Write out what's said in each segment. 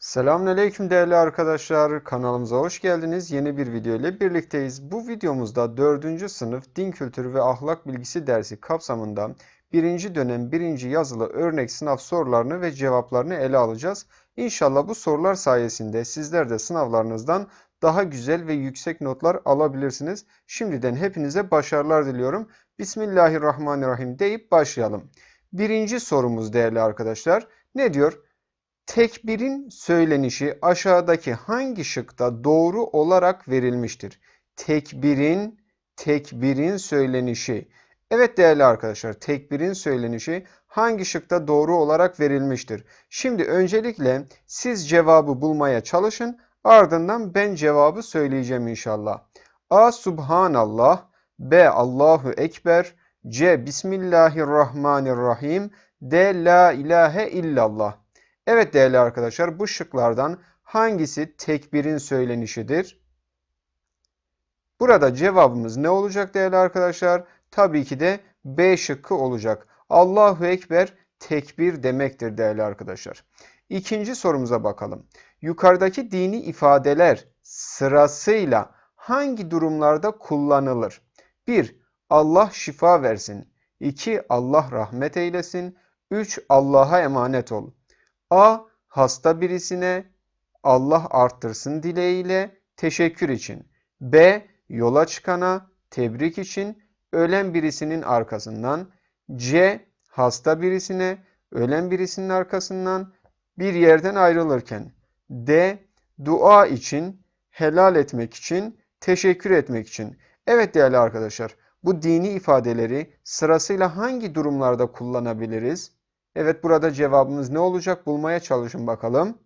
Selamünaleyküm değerli arkadaşlar. Kanalımıza hoş geldiniz. Yeni bir video ile birlikteyiz. Bu videomuzda 4. sınıf din kültürü ve ahlak bilgisi dersi kapsamında 1. dönem 1. yazılı örnek sınav sorularını ve cevaplarını ele alacağız. İnşallah bu sorular sayesinde sizler de sınavlarınızdan daha güzel ve yüksek notlar alabilirsiniz. Şimdiden hepinize başarılar diliyorum. Bismillahirrahmanirrahim deyip başlayalım. Birinci sorumuz değerli arkadaşlar. Ne diyor? Tekbirin söylenişi aşağıdaki hangi şıkta doğru olarak verilmiştir? Tekbirin, tekbirin söylenişi. Evet değerli arkadaşlar, tekbirin söylenişi hangi şıkta doğru olarak verilmiştir? Şimdi öncelikle siz cevabı bulmaya çalışın, ardından ben cevabı söyleyeceğim inşallah. A. Subhanallah, B. Allahu Ekber, C. Bismillahirrahmanirrahim, D. La ilahe illallah. Evet değerli arkadaşlar bu şıklardan hangisi tekbirin söylenişidir? Burada cevabımız ne olacak değerli arkadaşlar? Tabii ki de B şıkkı olacak. Allahu Ekber tekbir demektir değerli arkadaşlar. İkinci sorumuza bakalım. Yukarıdaki dini ifadeler sırasıyla hangi durumlarda kullanılır? 1. Allah şifa versin. 2. Allah rahmet eylesin. 3. Allah'a emanet ol. A. Hasta birisine Allah arttırsın dileğiyle teşekkür için. B. Yola çıkana tebrik için ölen birisinin arkasından. C. Hasta birisine ölen birisinin arkasından bir yerden ayrılırken. D. Dua için, helal etmek için, teşekkür etmek için. Evet değerli arkadaşlar, bu dini ifadeleri sırasıyla hangi durumlarda kullanabiliriz? Evet burada cevabımız ne olacak? Bulmaya çalışın bakalım.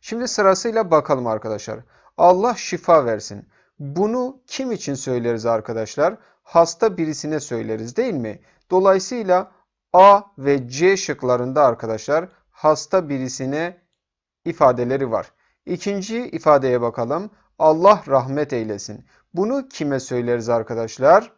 Şimdi sırasıyla bakalım arkadaşlar. Allah şifa versin. Bunu kim için söyleriz arkadaşlar? Hasta birisine söyleriz değil mi? Dolayısıyla A ve C şıklarında arkadaşlar hasta birisine ifadeleri var. İkinci ifadeye bakalım. Allah rahmet eylesin. Bunu kime söyleriz arkadaşlar?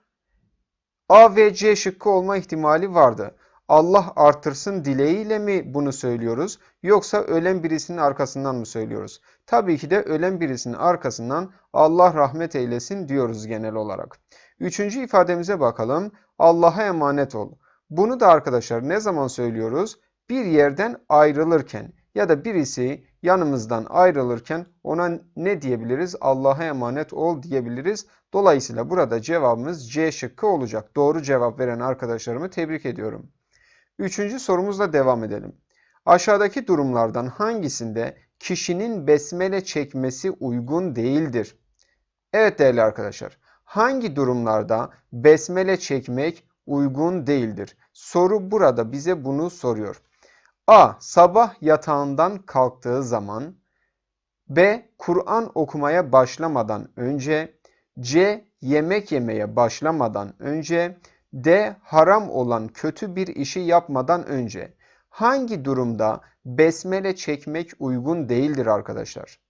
A ve C şıkkı olma ihtimali vardı. Allah artırsın dileğiyle mi bunu söylüyoruz yoksa ölen birisinin arkasından mı söylüyoruz? Tabii ki de ölen birisinin arkasından Allah rahmet eylesin diyoruz genel olarak. Üçüncü ifademize bakalım. Allah'a emanet ol. Bunu da arkadaşlar ne zaman söylüyoruz? Bir yerden ayrılırken ya da birisi yanımızdan ayrılırken ona ne diyebiliriz? Allah'a emanet ol diyebiliriz. Dolayısıyla burada cevabımız C şıkkı olacak. Doğru cevap veren arkadaşlarımı tebrik ediyorum. Üçüncü sorumuzla devam edelim. Aşağıdaki durumlardan hangisinde kişinin besmele çekmesi uygun değildir? Evet değerli arkadaşlar, hangi durumlarda besmele çekmek uygun değildir? Soru burada bize bunu soruyor. A. Sabah yatağından kalktığı zaman B. Kur'an okumaya başlamadan önce C. Yemek yemeye başlamadan önce D. Haram olan kötü bir işi yapmadan önce hangi durumda besmele çekmek uygun değildir arkadaşlar?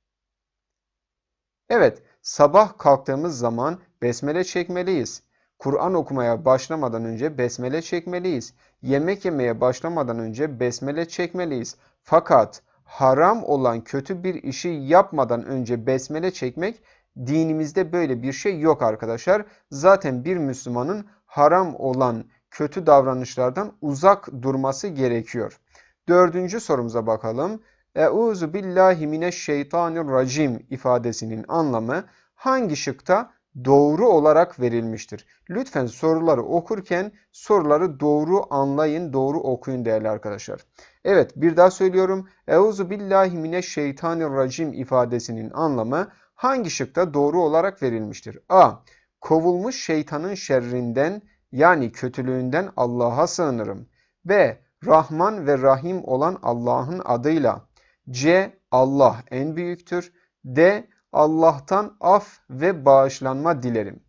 Evet, sabah kalktığımız zaman besmele çekmeliyiz. Kur'an okumaya başlamadan önce besmele çekmeliyiz. Yemek yemeye başlamadan önce besmele çekmeliyiz. Fakat haram olan kötü bir işi yapmadan önce besmele çekmek dinimizde böyle bir şey yok arkadaşlar. Zaten bir Müslümanın haram olan kötü davranışlardan uzak durması gerekiyor. Dördüncü sorumuza bakalım. Euzu billahi mineşşeytanirracim ifadesinin anlamı hangi şıkta doğru olarak verilmiştir? Lütfen soruları okurken soruları doğru anlayın, doğru okuyun değerli arkadaşlar. Evet bir daha söylüyorum. Euzu billahi mineşşeytanirracim ifadesinin anlamı hangi şıkta doğru olarak verilmiştir? A. Kovulmuş şeytanın şerrinden yani kötülüğünden Allah'a sığınırım. B. Rahman ve Rahim olan Allah'ın adıyla. C. Allah en büyüktür. D. Allah'tan af ve bağışlanma dilerim.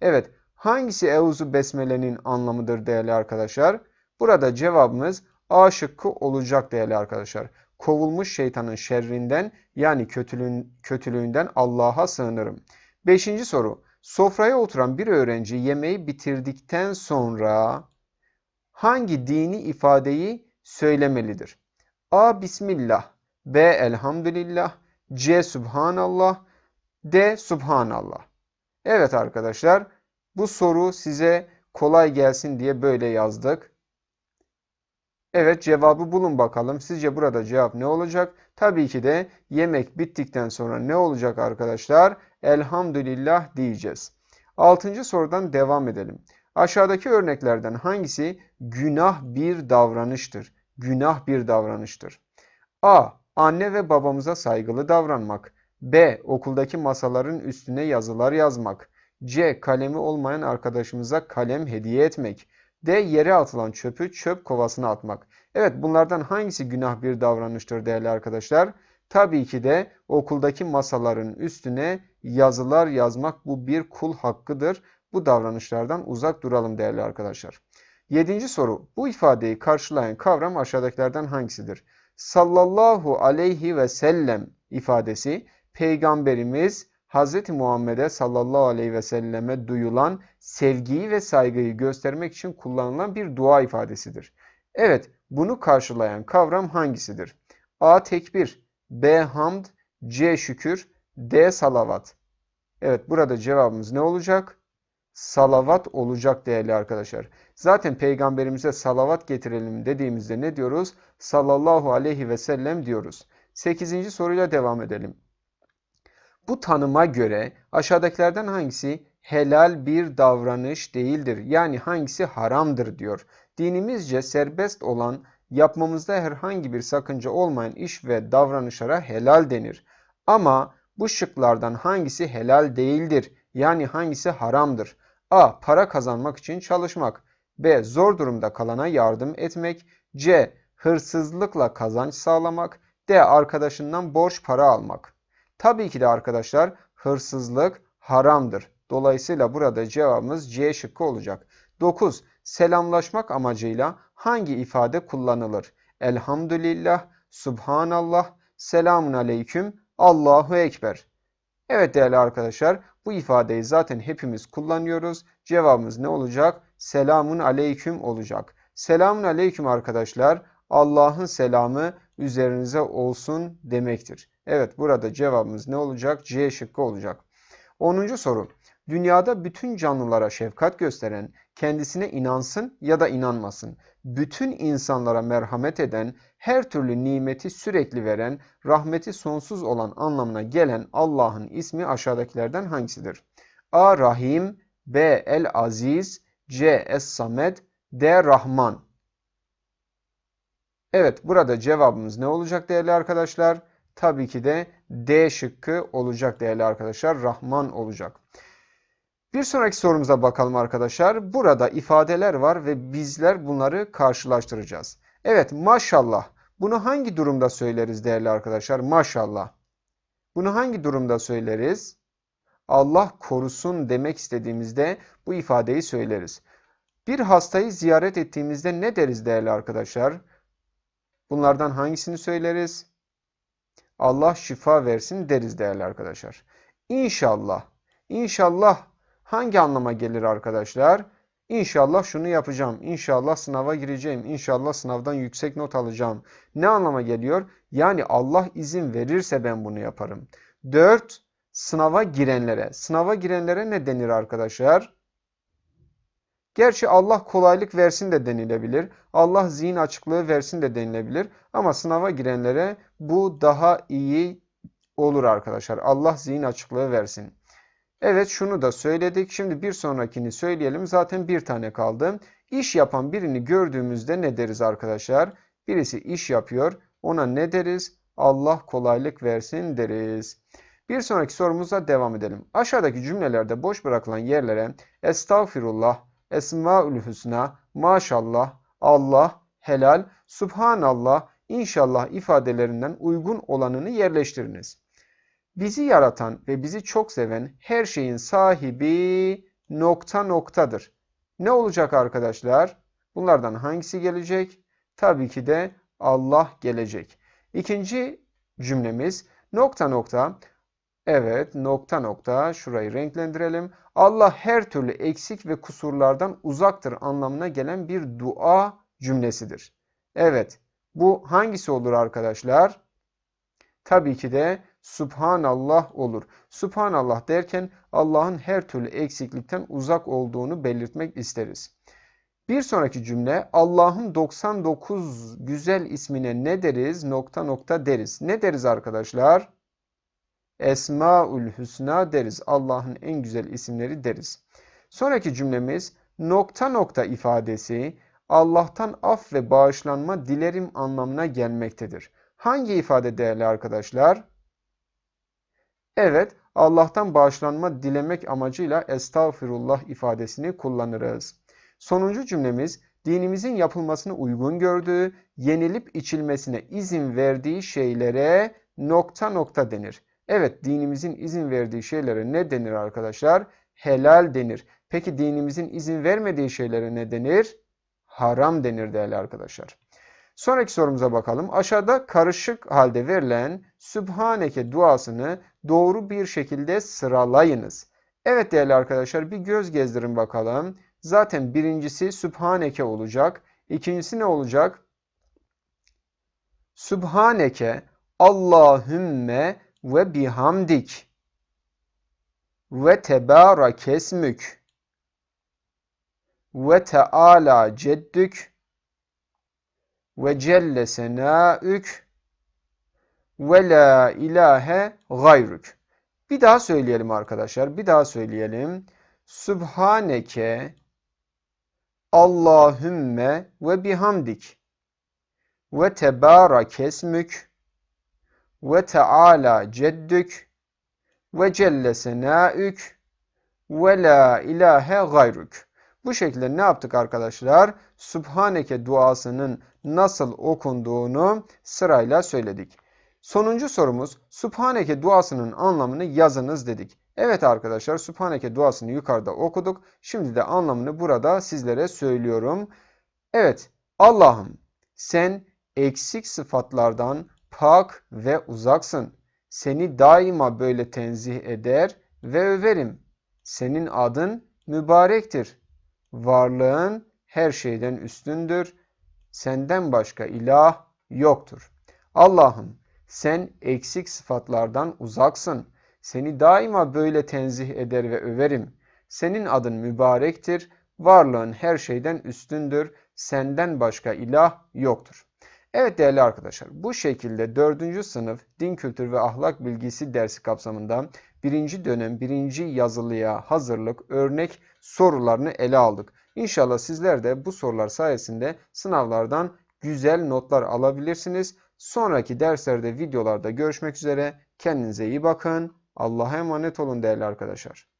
Evet, hangisi Euzu Besmele'nin anlamıdır değerli arkadaşlar? Burada cevabımız A şıkkı olacak değerli arkadaşlar. Kovulmuş şeytanın şerrinden yani kötülüğün, kötülüğünden Allah'a sığınırım. Beşinci soru. Sofraya oturan bir öğrenci yemeği bitirdikten sonra hangi dini ifadeyi söylemelidir? A. Bismillah B. Elhamdülillah, C. Subhanallah, D. Subhanallah. Evet arkadaşlar bu soru size kolay gelsin diye böyle yazdık. Evet cevabı bulun bakalım. Sizce burada cevap ne olacak? Tabii ki de yemek bittikten sonra ne olacak arkadaşlar? Elhamdülillah diyeceğiz. Altıncı sorudan devam edelim. Aşağıdaki örneklerden hangisi günah bir davranıştır? Günah bir davranıştır. A. Anne ve babamıza saygılı davranmak. B. Okuldaki masaların üstüne yazılar yazmak. C. Kalemi olmayan arkadaşımıza kalem hediye etmek. D. Yere atılan çöpü çöp kovasına atmak. Evet bunlardan hangisi günah bir davranıştır değerli arkadaşlar? Tabii ki de okuldaki masaların üstüne yazılar yazmak bu bir kul hakkıdır. Bu davranışlardan uzak duralım değerli arkadaşlar. Yedinci soru. Bu ifadeyi karşılayan kavram aşağıdakilerden hangisidir? Sallallahu aleyhi ve sellem ifadesi Peygamberimiz Hz. Muhammed'e sallallahu aleyhi ve selleme duyulan sevgiyi ve saygıyı göstermek için kullanılan bir dua ifadesidir. Evet, bunu karşılayan kavram hangisidir? A. Tekbir B. Hamd C. Şükür D. Salavat Evet, burada cevabımız ne olacak? Salavat olacak değerli arkadaşlar. Zaten peygamberimize salavat getirelim dediğimizde ne diyoruz? Sallallahu aleyhi ve sellem diyoruz. Sekizinci soruyla devam edelim. Bu tanıma göre aşağıdakilerden hangisi helal bir davranış değildir? Yani hangisi haramdır diyor. Dinimizce serbest olan yapmamızda herhangi bir sakınca olmayan iş ve davranışlara helal denir. Ama bu şıklardan hangisi helal değildir? Yani hangisi haramdır? A. Para kazanmak için çalışmak. B. Zor durumda kalana yardım etmek. C. Hırsızlıkla kazanç sağlamak. D. Arkadaşından borç para almak. Tabii ki de arkadaşlar hırsızlık haramdır. Dolayısıyla burada cevabımız C şıkkı olacak. 9. Selamlaşmak amacıyla hangi ifade kullanılır? Elhamdülillah, Subhanallah, Selamun Aleyküm, Allahu Ekber. Evet değerli arkadaşlar bu ifadeyi zaten hepimiz kullanıyoruz. Cevabımız ne olacak? Selamun Aleyküm olacak. Selamun Aleyküm arkadaşlar Allah'ın selamı üzerinize olsun demektir. Evet burada cevabımız ne olacak? C şıkkı olacak. 10. soru. Dünyada bütün canlılara şefkat gösteren, kendisine inansın ya da inanmasın, bütün insanlara merhamet eden, her türlü nimeti sürekli veren, rahmeti sonsuz olan anlamına gelen Allah'ın ismi aşağıdakilerden hangisidir? A. Rahim B. El Aziz C. Es-Samed D. Rahman Evet burada cevabımız ne olacak değerli arkadaşlar? Tabii ki de D şıkkı olacak değerli arkadaşlar. Rahman olacak. Bir sonraki sorumuza bakalım arkadaşlar. Burada ifadeler var ve bizler bunları karşılaştıracağız. Evet maşallah. Bunu hangi durumda söyleriz değerli arkadaşlar? Maşallah. Bunu hangi durumda söyleriz? Allah korusun demek istediğimizde bu ifadeyi söyleriz. Bir hastayı ziyaret ettiğimizde ne deriz değerli arkadaşlar? Bunlardan hangisini söyleriz? Allah şifa versin deriz değerli arkadaşlar. İnşallah. İnşallah hangi anlama gelir arkadaşlar? İnşallah şunu yapacağım. İnşallah sınava gireceğim. İnşallah sınavdan yüksek not alacağım. Ne anlama geliyor? Yani Allah izin verirse ben bunu yaparım. 4. Sınava girenlere. Sınava girenlere ne denir arkadaşlar? Gerçi Allah kolaylık versin de denilebilir. Allah zihin açıklığı versin de denilebilir. Ama sınava girenlere bu daha iyi olur arkadaşlar. Allah zihin açıklığı versin. Evet şunu da söyledik. Şimdi bir sonrakini söyleyelim. Zaten bir tane kaldı. İş yapan birini gördüğümüzde ne deriz arkadaşlar? Birisi iş yapıyor. Ona ne deriz? Allah kolaylık versin deriz. Bir sonraki sorumuza devam edelim. Aşağıdaki cümlelerde boş bırakılan yerlere Estağfirullah, Esmaül Hüsna, Maşallah, Allah, Helal, Subhanallah, İnşallah ifadelerinden uygun olanını yerleştiriniz. Bizi yaratan ve bizi çok seven her şeyin sahibi nokta noktadır. Ne olacak arkadaşlar? Bunlardan hangisi gelecek? Tabii ki de Allah gelecek. İkinci cümlemiz nokta nokta Evet nokta nokta şurayı renklendirelim. Allah her türlü eksik ve kusurlardan uzaktır anlamına gelen bir dua cümlesidir. Evet bu hangisi olur arkadaşlar? Tabii ki de Subhanallah olur. Subhanallah derken Allah'ın her türlü eksiklikten uzak olduğunu belirtmek isteriz. Bir sonraki cümle Allah'ın 99 güzel ismine ne deriz? Nokta nokta deriz. Ne deriz arkadaşlar? Esmaül Hüsna deriz. Allah'ın en güzel isimleri deriz. Sonraki cümlemiz nokta nokta ifadesi Allah'tan af ve bağışlanma dilerim anlamına gelmektedir. Hangi ifade değerli arkadaşlar? Evet, Allah'tan bağışlanma dilemek amacıyla estağfirullah ifadesini kullanırız. Sonuncu cümlemiz dinimizin yapılmasını uygun gördüğü, yenilip içilmesine izin verdiği şeylere nokta nokta denir. Evet, dinimizin izin verdiği şeylere ne denir arkadaşlar? Helal denir. Peki dinimizin izin vermediği şeylere ne denir? Haram denir değerli arkadaşlar. Sonraki sorumuza bakalım. Aşağıda karışık halde verilen Sübhaneke duasını doğru bir şekilde sıralayınız. Evet değerli arkadaşlar bir göz gezdirin bakalım. Zaten birincisi Sübhaneke olacak. İkincisi ne olacak? Sübhaneke Allahümme ve bihamdik ve tebarakesmük ve teala ceddük ve celle senaük ve la ilahe gayrük. Bir daha söyleyelim arkadaşlar. Bir daha söyleyelim. Sübhaneke Allahümme ve bihamdik ve tebarakesmük ve teala ceddük ve celle senaük ve la ilahe gayrük. Bu şekilde ne yaptık arkadaşlar? Subhaneke duasının nasıl okunduğunu sırayla söyledik. Sonuncu sorumuz Subhaneke duasının anlamını yazınız dedik. Evet arkadaşlar Subhaneke duasını yukarıda okuduk. Şimdi de anlamını burada sizlere söylüyorum. Evet Allah'ım sen eksik sıfatlardan pak ve uzaksın. Seni daima böyle tenzih eder ve överim. Senin adın mübarektir. Varlığın her şeyden üstündür. Senden başka ilah yoktur. Allah'ım sen eksik sıfatlardan uzaksın. Seni daima böyle tenzih eder ve överim. Senin adın mübarektir. Varlığın her şeyden üstündür. Senden başka ilah yoktur. Evet değerli arkadaşlar bu şekilde 4. sınıf din kültürü ve ahlak bilgisi dersi kapsamında 1. dönem 1. yazılıya hazırlık örnek sorularını ele aldık. İnşallah sizler de bu sorular sayesinde sınavlardan güzel notlar alabilirsiniz. Sonraki derslerde videolarda görüşmek üzere. Kendinize iyi bakın. Allah'a emanet olun değerli arkadaşlar.